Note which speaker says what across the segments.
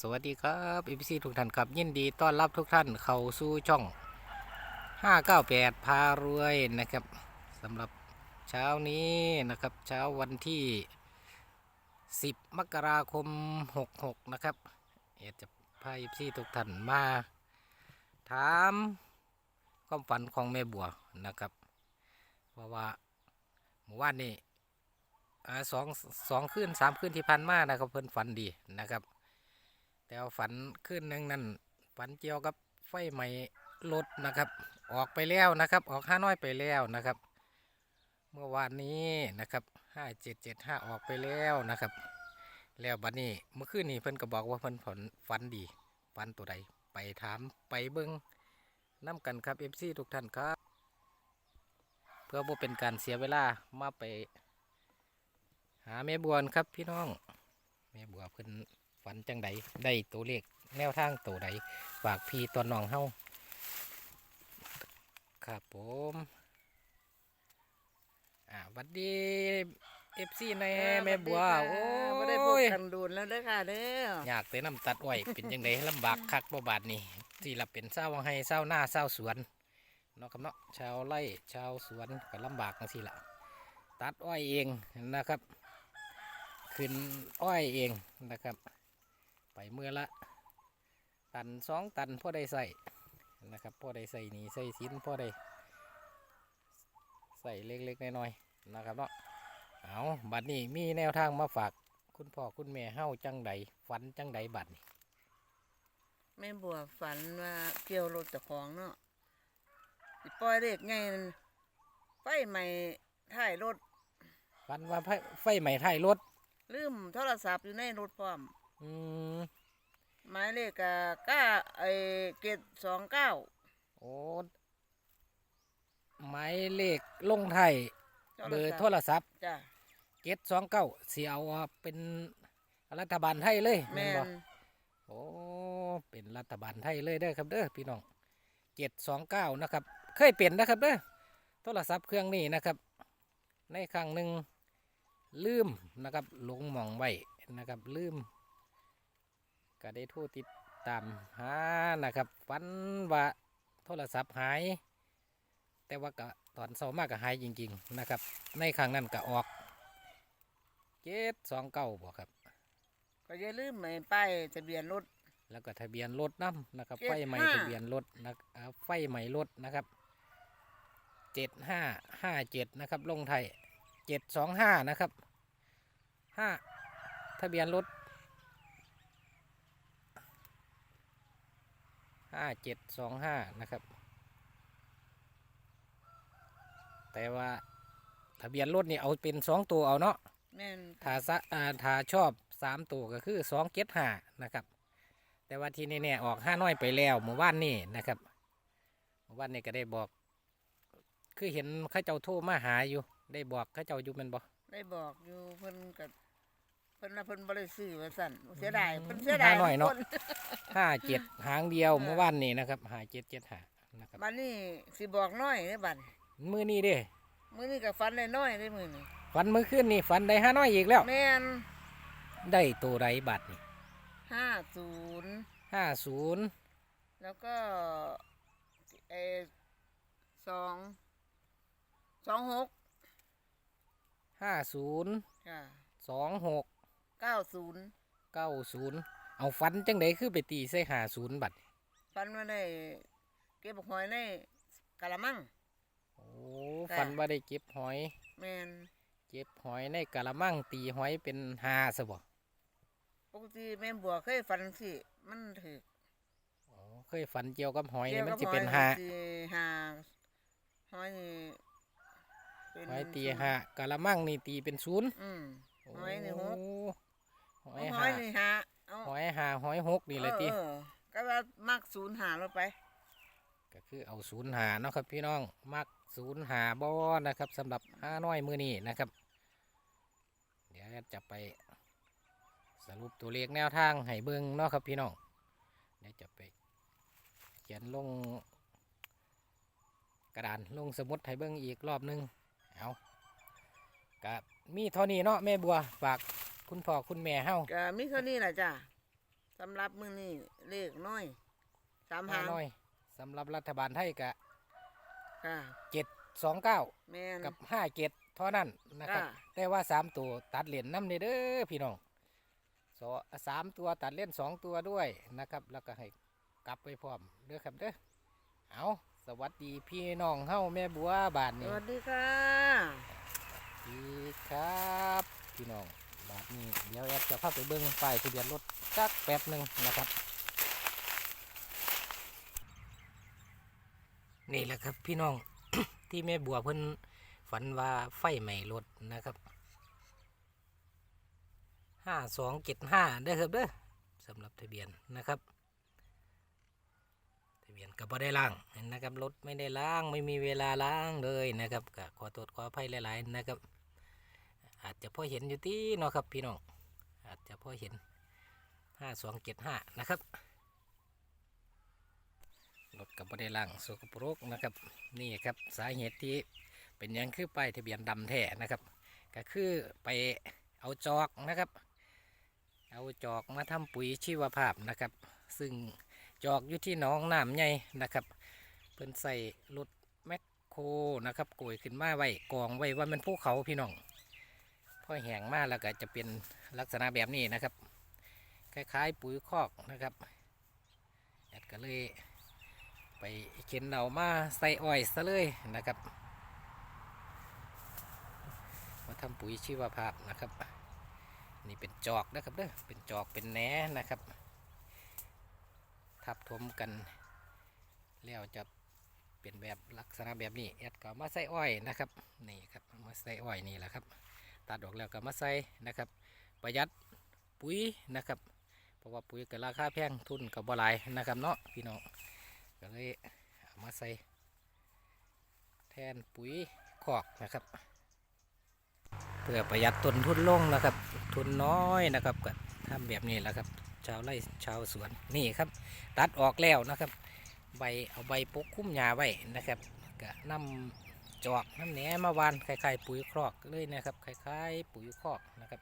Speaker 1: สวัสดีครับเอฟซีทุกท่านครับยินดีต้อนรับทุกท่านเข้าสู่ช่อง 598 พารวยนะครับสำหรับเช้านี้นะครับ เช้าวันที่ 10 มกราคม 66 นะครับเดี๋ยวจะพาเอฟซีทุกท่านมา ถามความฝันของแม่บัวนะครับ เพราะว่าเมื่อวานนี้สองสองคืนสามคืนที่ผ่านมานะครับเพิ่นฝันดีนะครับ แต่ฝันขึ้นหนึ่งนั่นฝันเกี่ยวกับไฟไหม้รถนะครับ ออกไปแล้วนะครับ ออกห้าน้อยไปแล้วนะครับ เมื่อวานนี้นะครับห้าเจ็ดเจ็ดห้าออกไปแล้วนะครับ แล้วบัดนี้เมื่อคืนนี้เพิ่นก็บอกว่าเพิ่นฝันฝันดีฝันตัวใดไปถามไปเบิ้งน้ำกันครับเอฟซีทุกท่านครับ เพื่อบ่เป็นการเสียเวลามาไป หาแม่บัวครับพี่น้องแม่บัวเพิ่น ฝันจังใดได้ตัวเลขแนวทางตัวใดฝากพี่ตัวน้องเฮาครับผมอ่าหวัดดีเอฟซีในแม่บัวโอ้
Speaker 2: ไม่ได้พบ
Speaker 1: ย
Speaker 2: กันโดูนแล้วเด้อค่ะเด้อ
Speaker 1: อยากไปน้ำตัดอ้อยเป็นจังใดลำบากคักบ่บาดนี่ที่เราเป็นเศร้าให้เศร้าหน้าเศร้าสวนเนาะครับเนาะชาวไร่ชาวสวนก็ลำบากจังซี่ละตัดอ้อยเองนะครับ ขึ้นอ้อยเองนะครับ ไปเมื่อละ ตันสองตันพ่อได้ใส่นะครับพ่อได้ใส่หนีใส่สินพ่อได้ใส่เล็กๆน้อยๆนะครับเนาะเอาบัดนี้มีแนวทางมาฝากคุณพ่อคุณแม่เฮาจังใดฝันจังใดบัดนี้
Speaker 2: แม่บัวฝันว่าเกี่ยวรถเจ้าของเนาะสิปล่อยเด็กไงนั่นไฟใหม่ท้ายรถ
Speaker 1: ฝันว่าไฟไฟไหม้ท้ายรถ
Speaker 2: ลืมโทรศัพท์อยู่ในรถพร้อม
Speaker 1: อืม
Speaker 2: หมายเลขก็ก้าไอเกตสองเก้า
Speaker 1: โอ้หมายเลขลงไทายเบอร์โทรศัพท์
Speaker 2: จ้ะ
Speaker 1: เจ็ดสองเก้าเสียเอาเป็นรัฐบาลไทยเลย
Speaker 2: แม่
Speaker 1: นบ่
Speaker 2: น
Speaker 1: โอ้เป็นรัฐบาลไทยเลยเด้อครับเด้อพี่น้องเจ็ดสองเก้านะครับ เคยเปลี่ยนนะครับเด้อโทรศัพท์เครื่องนี้นะครับ ในครั้งหนึ่งลืมนะครับหลงหมองไว้นะครับลืม ก็ได้โทรติดตามหานะครับฝันว่าโทรศัพท์หาย แต่ว่าก็ตอนเช้ามากก็หายจริง ๆ นะครับ ในครั้งนั้นก็ออกเจ็ดสองเก้าบ่ครับ
Speaker 2: ก็อย่าลืมไม่ป้ายทะเบียนรถ
Speaker 1: แล้วก็ทะเบียนรถน้ำนะครับ
Speaker 2: เจ็ด
Speaker 1: ไฟใหม่
Speaker 2: ห้า
Speaker 1: ทะเบียนรถนะอ่าไฟใหม่รถนะครับเจ็ดห้าห้าเจ็ดนะครับ ลงไทยเจ็ดสองห้านะครับห้าทะเบียนรถ ห้าเจ็ดสองห้านะครับ แต่ว่าทะเบียนรถนี่เอาเป็นสองตัวเอาเนาะ
Speaker 2: แม่น
Speaker 1: ถ้าซะอ่าถ้าชอบสามตัวก็คือสองเก็ดห้านะครับ แต่ว่าที่นี่เนี่ยออกห้าน้อยไปแล้วเมื่อวานนี่นะครับเมื่อวานนี่ก็ได้บอก คือเห็นเข้าเจ้าโทรมาหาอยู่ ได้บอกเข้าเจ้าอยู่แมันบอก
Speaker 2: ได้บอกอยู่เพิ่นกับ เพิ่นว่าเพิ่นบ่ได้ซื้อว่าสั่นเสียดายเพิ่นเสียดาย
Speaker 1: ห้าน้อยเนาะ
Speaker 2: คน
Speaker 1: ห้าเจ็ดหางเดียว
Speaker 2: เออ
Speaker 1: เมื่อวานนี่นะครับห้าเจ็ดเจ็ดห้านะครับ
Speaker 2: บัดนี้สิบอกน้อยเด้อบัด
Speaker 1: มือนี้เด้
Speaker 2: มื้อนี้ก็ฟันได้น้อยได้มื้อนี้
Speaker 1: ฝันมือขึ้นนี่ฝันได้ห้าน้อยอีกแล้ว
Speaker 2: แม่น
Speaker 1: ได้ตัวไรบัตรนี่
Speaker 2: ห้าศูนย์
Speaker 1: ห้าศูนย์
Speaker 2: แล้วก็เออสองสองหก
Speaker 1: ห้าศูนย์
Speaker 2: ค่ะ
Speaker 1: สองหก
Speaker 2: เก้าศูนย์
Speaker 1: เก้าศูนย์เอาฟันจังไดคือไปตีใส่ห้าศูนย์บัตร
Speaker 2: ฟันมาได้เก็บหอยในกะละมัง
Speaker 1: โอ้
Speaker 2: จ้ะ
Speaker 1: ฟันว่าได้เก็บหอย
Speaker 2: แมน
Speaker 1: เก็บหอยในกะละมังตีหอยเป็นหาซะบ่
Speaker 2: ปกติแม่บัวเคยฟันสิมันถือ
Speaker 1: อ๋อเคยฝันเกี่ยวกับหอย
Speaker 2: เกี่
Speaker 1: นี่
Speaker 2: ยว
Speaker 1: มัน
Speaker 2: กับ
Speaker 1: จะเป็น
Speaker 2: หอย
Speaker 1: หา
Speaker 2: สิหาหอยนี่เป็น
Speaker 1: หอยตีหากะละมังนี่ตีเป็นศูนย์
Speaker 2: อืม หอยนี่หก
Speaker 1: โอ้ หอ
Speaker 2: เอา
Speaker 1: ย
Speaker 2: หอ
Speaker 1: หาย
Speaker 2: นี่หาเอา
Speaker 1: หอยหาหอยหกนี่เลยติ
Speaker 2: เออก็ว่ามักศูนย์หาเราไป
Speaker 1: ก็คือเอาศูนย์หาเนาะครับพี่น้องมักศูนย์หาบ่นะครับสำหรับห้าน้อยมือนี้นะครับ เดี๋ยวจะไปสรุปตัวเลขแนวทางให้เบิ่งเนาะครับพี่น้องเดี๋ยวจะไปเขียนลงกระดานลงสมุดให้เบิ่งอีกรอบหนึงเอากับมีเท่านี้เนาะแม่บัวฝาก คุณพ่อคุณแม่เฮา
Speaker 2: ก็มีเท่านี้แหละจ้ะสำหรับมื้อนี้เลขน้อยสาม
Speaker 1: ห้า
Speaker 2: หาง
Speaker 1: น้อยสำหรับรัฐบาลไทยกะ
Speaker 2: ค่ะ
Speaker 1: เจ็ดสองเก้า
Speaker 2: แม่น
Speaker 1: กับห้าเจ็ดเท่านั้นนะครับ
Speaker 2: อ่า
Speaker 1: แต่ว่าสามตัวตัดเหรียญน้ำเด้อพี่น้องสอสามตัวตัดเล่นสองตัวด้วยนะครับ แล้วก็ให้กลับไปพร้อมเด้อครับเด้อเอาสวัสดีพี่น้องเฮาแม่บัวบาน
Speaker 2: ส
Speaker 1: นี้
Speaker 2: วัสดีค่ะ
Speaker 1: ดีครับ พี่น้อง บาทนี้เดี๋ยวแอดจะพาไปเบิ้งป้ายทะเบียนรถจักแป๊บหนึ่งนะครับ นี่แหละครับพี่น้อง ที่แม่บัวเพิ่นฝันว่าไฟไหม้รถนะครับห้าสองเจ็ดห้าเด้ครับเด้อสำหรับทะเบียนนะครับ ทะเบียนก็บ่ได้ล้างนะครับรถไม่ได้ล้างไม่มีเวลาล้างเลยนะครับก็ขอโทษขออภัยหลาย ๆ นะครับ อาจจะพอเห็นอยู่ที่เนาะครับพี่น้องอาจจะพอเห็นห้าสองเจ็ดห้านะครับรถกับบ่ได้ล้างสกปรกนะครับ นี่ครับสาเหตุที่เป็นยังคือป้ายทะเบียนดำแท้นะครับ ก็คือไปเอาจอกนะครับ เอาจอกมาทำปุ๋ยชีวภาพนะครับ ซึ่งจอกอยู่ที่หนองน้ำใหญ่นะครับ เพิ่นใส่รถแมคโครนะครับโกยขึ้นมาไว้กองไว้ว่ามันภูเขาพี่น้อง พอแห้งมาแล้วก็จะเป็นลักษณะแบบนี้นะครับ คล้ายๆปุ๋ยคอกนะครับแอดก็เลยไปเข็นเอามาใส่อ้อยซะเลยนะครับมาทำปุ๋ยชีวภาพนะครับ นี่เป็นจอกนะครับเด้อเป็นจอกเป็นแหนนะครับ ทับถมกันแล้วจะเป็นแบบลักษณะแบบนี้แอดก็มาใส่อ้อยนะครับนี่ครับมาใส่อ้อยนี่แหละครับ ตัดออกแล้วก็มาใส่นะครับประหยัดปุ๋ยนะครับ เพราะว่าปุ๋ยก็ราคาแพงทุนกับบ่หลายนะครับเนาะพี่น้องก็เลยมาใส่แทนปุ๋ยคอกนะครับ เพื่อประหยัดต้นทุนลงนะครับ ทุนน้อยนะครับก็ทำแบบนี้แหละครับ ชาวไร่ชาวสวนนี่ครับ ตัดออกแล้วนะครับ ใบเอาใบปกคุ้มหญ้าไว้นะครับก็นำ จอกน้ำแหนมาวานคล้ายๆปุ๋ยครอกเลยนะครับคล้ายๆปุ๋ยคอกนะครับ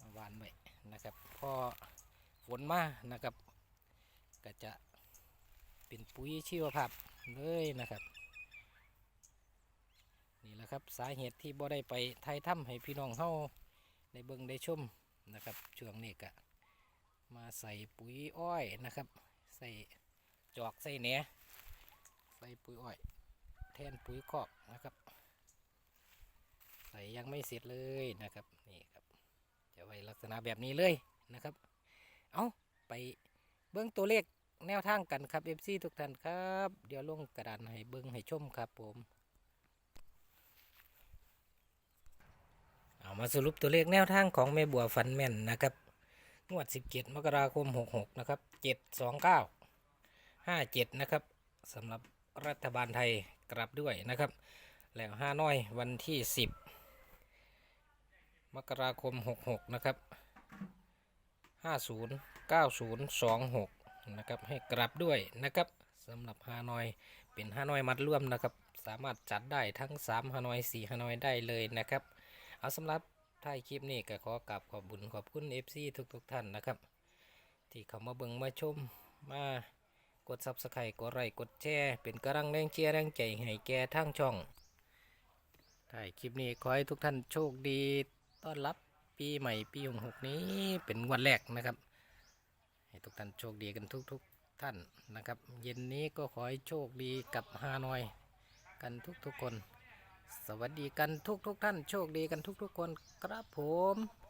Speaker 1: มาวานไว้นะครับพอฝนมานะครับ ก็จะเป็นปุ๋ยชีวภาพเลยนะครับนี่แหละครับสาเหตุที่บ่ได้ไปไทยถ้ำให้พี่น้องเฮาได้เบิ่งได้ชมนะครับช่วงนี้ก็มาใส่ปุ๋ยอ้อยนะครับ ใส่จอกใส่แหนใส่ปุ๋ยอ้อย แทนปุ๋ยคอกนะครับ ใส่ยังไม่เสร็จเลยนะครับนี่ครับ จะไว้ลักษณะแบบนี้เลยนะครับ เอาไปเบิ้องตัวเลขแนวทางกันครับ FC ทุกท่านครับ เดี๋ยวลงกระดานให้เบิ้งให้ชมครับผม เอามาสรุปตัวเลขแนวทางของแม่บัวฟันแม่นนะครับงวด 17 มกราคม 66 นะครับ 729 57 นะครับสำหรับรัฐบาลไทย กลับด้วยนะครับ แล้วห้าน้อยวันที่ 10 มกราคม 66 นะครับ 50 90 26 นะครับ ให้กลับด้วยนะครับสำหรับฮานอยเป็นฮานอยมัดร่วมนะครับ สามารถจัดได้ทั้ง3ฮานอย4ฮานอยได้เลยนะครับ เอาสำหรับท้ายคลิปนี้ก็ขอกราบขอบบุญขอบคุณ FC ทุกๆทท่านนะครับ ที่เข้ามาเบิ่งมาชมมา กด Subscribe กดไลค์กดแชร์เป็นกำลังแรงเชียร์แรงใจให้แก่ทางช่องท้ายคลิปนี้ขอให้ทุกท่านโชคดีต้อนรับปีใหม่ปีหกนี้เป็นวันแรกนะครับ ให้ทุกท่านโชคดีกันทุกๆท่านนะครับ เย็นนี้ก็ขอให้โชคดีกับฮานอยกันทุกๆคน สวัสดีกันทุกๆท่านโชคดีกันทุกๆคนครับผม